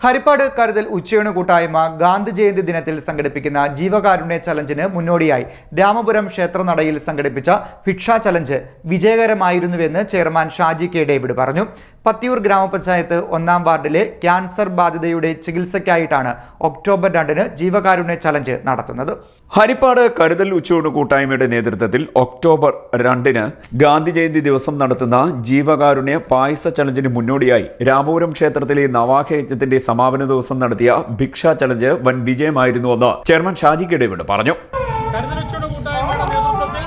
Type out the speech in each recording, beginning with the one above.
ഹരിപ്പാട് കരുതൽ ഉച്ചയൂണ് കൂട്ടായ്മ ഗാന്ധി ജയന്തി ദിനത്തിൽ സംഘടിപ്പിക്കുന്ന ജീവകാരുണ്യ ചലഞ്ചിന് മുന്നോടിയായി രാമപുരം ക്ഷേത്രനടയിൽ സംഘടിപ്പിച്ച ഭിക്ഷാ ചലഞ്ച് വിജയകരമായിരുന്നുവെന്ന് ചെയർമാൻ ഷാജി കെ ഡേവിഡ് പറഞ്ഞു. പത്തിയൂർ ഗ്രാമപഞ്ചായത്ത് ഒന്നാം വാർഡിലെ ക്യാൻസർ ബാധിതയുടെ ചികിത്സയ്ക്കായിട്ടാണ് ഒക്ടോബർ രണ്ടിന് ജീവകാരുണ്യ ചലഞ്ച് നടത്തുന്നത്. ഹരിപ്പാട് കരുതൽ ഉച്ചയൂണ് കൂട്ടായ്മയുടെ നേതൃത്വത്തിൽ ഒക്ടോബർ രണ്ടിന് ഗാന്ധി ജയന്തി ദിവസം നടത്തുന്ന ജീവകാരുണ്യ പായസ ചലഞ്ചിന് മുന്നോടിയായി രാമപുരം ക്ഷേത്രത്തിലെ നവാഖയജ്ഞത്തിന്റെ സമാപന ദിവസം നടത്തിയ ഭിക്ഷ ചലഞ്ച് വൻ വിജയമായിരുന്നുവെന്ന് ചെയർമാൻ ഷാജി കെ ഡേവിഡ് പറഞ്ഞു കൂട്ടായ്മയുടെ നേതൃത്വത്തിൽ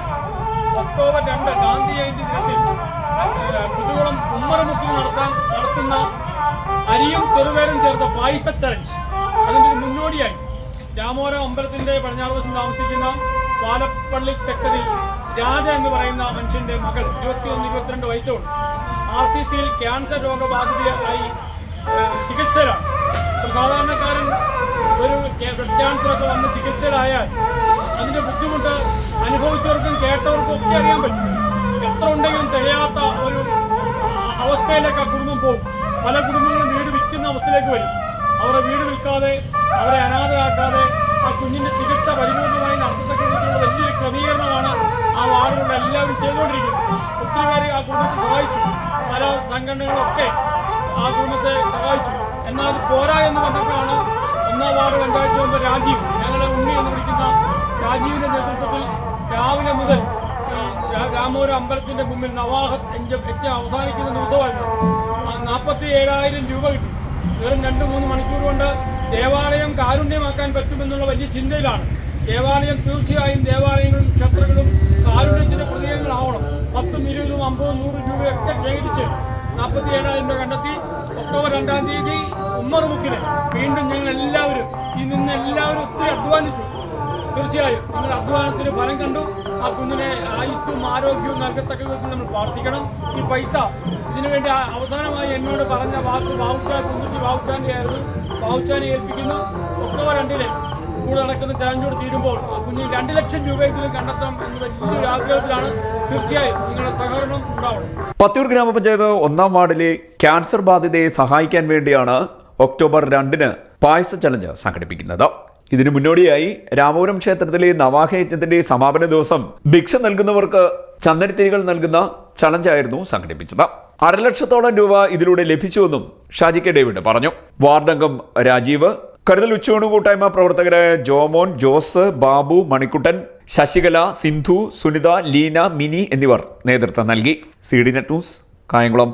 ഒക്ടോബർ രണ്ട് ഗാന്ധി ജയന്തി ഏഹ്, കുതുകുളം കുമ്മറമുക്കിൽ നടത്താൻ നടത്തുന്ന അരിയും ചെറുപേരും ചേർത്ത പായസ ചലഞ്ച് അതിന്റെ ഒരു മുന്നോടിയായി. രാമോര അമ്പലത്തിന്റെ പടിഞ്ഞാറ് വശം താമസിക്കുന്ന പാലപ്പള്ളി തെക്കതിൽ രാജ എന്ന് പറയുന്ന മനുഷ്യന്റെ മകൾ ഇരുപത്തിയൊന്ന് ഇരുപത്തിരണ്ട് വയസ്സോട് ആർ സി സിയിൽ ക്യാൻസർ രോഗബാധിതയായി ചികിത്സയിലാണ്. സാധാരണക്കാരൻ ഒരു ബ്ലഡ് ക്യാൻസറൊക്കെ വന്ന് ചികിത്സയിലായാൽ അതിന്റെ ബുദ്ധിമുട്ട് അനുഭവിച്ചവർക്കും അവസ്ഥയിലേക്ക് ആ കുടുംബം പോകും. പല കുടുംബങ്ങളും വീട് വിൽക്കുന്ന അവസ്ഥയിലേക്ക് വരും. അവരെ വീട് വിൽക്കാതെ അവരെ അനാഥരാക്കാതെ ആ കുഞ്ഞിന്റെ ചികിത്സ പരിപൂർണമായി നടത്തത്തക്ക രീതിയിലുള്ള വലിയൊരു ക്രമീകരണമാണ് ആ വാർഡുകളിൽ എല്ലാവരും ചെയ്തുകൊണ്ടിരിക്കുന്നത്. ഒത്തിരി പേര് ആ കുടുംബത്തെ സഹായിച്ചു. പല സംഘടനകളൊക്കെ ആ കുടുംബത്തെ സഹായിച്ചു. എന്നാൽ അത് പോരാ എന്ന് പറഞ്ഞപ്പോഴാണ് ഒന്നാം വാർഡ് പഞ്ചായത്ത് മെമ്പർ രാജീവ് ഞങ്ങളുടെ ഉണ്ണി എന്ന് വിളിക്കുന്ന രാജീവിന്റെ നേതൃത്വത്തിൽ രാവിലെ മുതൽ ഈ രാ- രാമപുരം അമ്പലത്തിന്റെ മുമ്പിൽ നവാഹത്ത് യജ്ഞം അവസാനിക്കുന്ന ദിവസമായിരുന്നു. നാൽപ്പത്തി ഏഴായിരം രൂപ കിട്ടി. വെറും രണ്ട് മൂന്ന് മണിക്കൂർ കൊണ്ട് ദേവാലയം കാരുണ്യമാക്കാൻ പറ്റുമെന്നുള്ള വലിയ ചിന്തയിലാണ്. ദേവാലയം തീർച്ചയായും ദേവാലയങ്ങളും ക്ഷേത്രങ്ങളും കാരുണ്യത്തിന്റെ പ്രതീകങ്ങളാവണം പത്തും ഇരുപതും അമ്പതും നൂറ് രൂപയൊക്കെ ശേഖരിച്ച് നാൽപ്പത്തി ഏഴായിരം രൂപ കണ്ടെത്തി ഒക്ടോബർ രണ്ടാം തീയതി ഉമ്മർ മുക്കിന് വീണ്ടും ഞങ്ങൾ എല്ലാവരും ഈ നിന്ന് എല്ലാവരും ഒത്തിരി അധ്വാനിച്ചു. തീർച്ചയായും നിങ്ങളുടെ അധ്വാനത്തിന് ഫലം കണ്ടു. ആ കുഞ്ഞിനെ ആയുസ്സും ആരോഗ്യവും നൽകത്തക്ക വിധത്തിൽ നമ്മൾ പ്രാർത്ഥിക്കണം. ഈ പൈസ ഇതിനുവേണ്ടി അവസാനമായി എന്നോട് പറഞ്ഞ വാക്ക് ബാബുച്ചാൻ കുഞ്ഞുട്ടി ബാബുച്ചാന്റെ ആയിരുന്നു. ബാബുച്ചാനെ ഏൽപ്പിക്കുന്നു. ഒക്ടോബർ രണ്ടിന് കൂടെ നടക്കുന്ന ചലഞ്ചോട് തീരുമ്പോൾ ആ കുഞ്ഞിന് രണ്ട് ലക്ഷം രൂപയെങ്കിലും കണ്ടെത്തണം എന്ന വലിയൊരു ആഗ്രഹത്തിലാണ് തീർച്ചയായും നിങ്ങളുടെ സഹകരണം ഉണ്ടാവണം. പത്തിയൂർ ഗ്രാമപഞ്ചായത്ത് ഒന്നാം വാർഡിലെ ക്യാൻസർ ബാധിതയെ സഹായിക്കാൻ വേണ്ടിയാണ് ഒക്ടോബർ രണ്ടിന് പായസ ചലഞ്ച് സംഘടിപ്പിക്കുന്നത്. ഇതിനു മുന്നോടിയായി രാമപുരം ക്ഷേത്രത്തിലെ നവാഹയജ്ഞത്തിന്റെ സമാപന ദിവസം ഭിക്ഷ നൽകുന്നവർക്ക് ചന്ദനത്തിരികൾ നൽകുന്ന ചലഞ്ചായിരുന്നു സംഘടിപ്പിച്ചത്. അരലക്ഷത്തോളം രൂപ ഇതിലൂടെ ലഭിച്ചുവെന്നും ഷാജി കെ ഡേവിഡ് പറഞ്ഞു. വാർഡംഗം രാജീവ് കരുതൽ ഉച്ചയൂണ് കൂട്ടായ്മ പ്രവർത്തകരായ ജോമോൻ ജോസ് ബാബു മണിക്കുട്ടൻ ശശികല സിന്ധു സുനിത ലീന മിനി എന്നിവർ നേതൃത്വം നൽകി. C D net news Kayamkulam.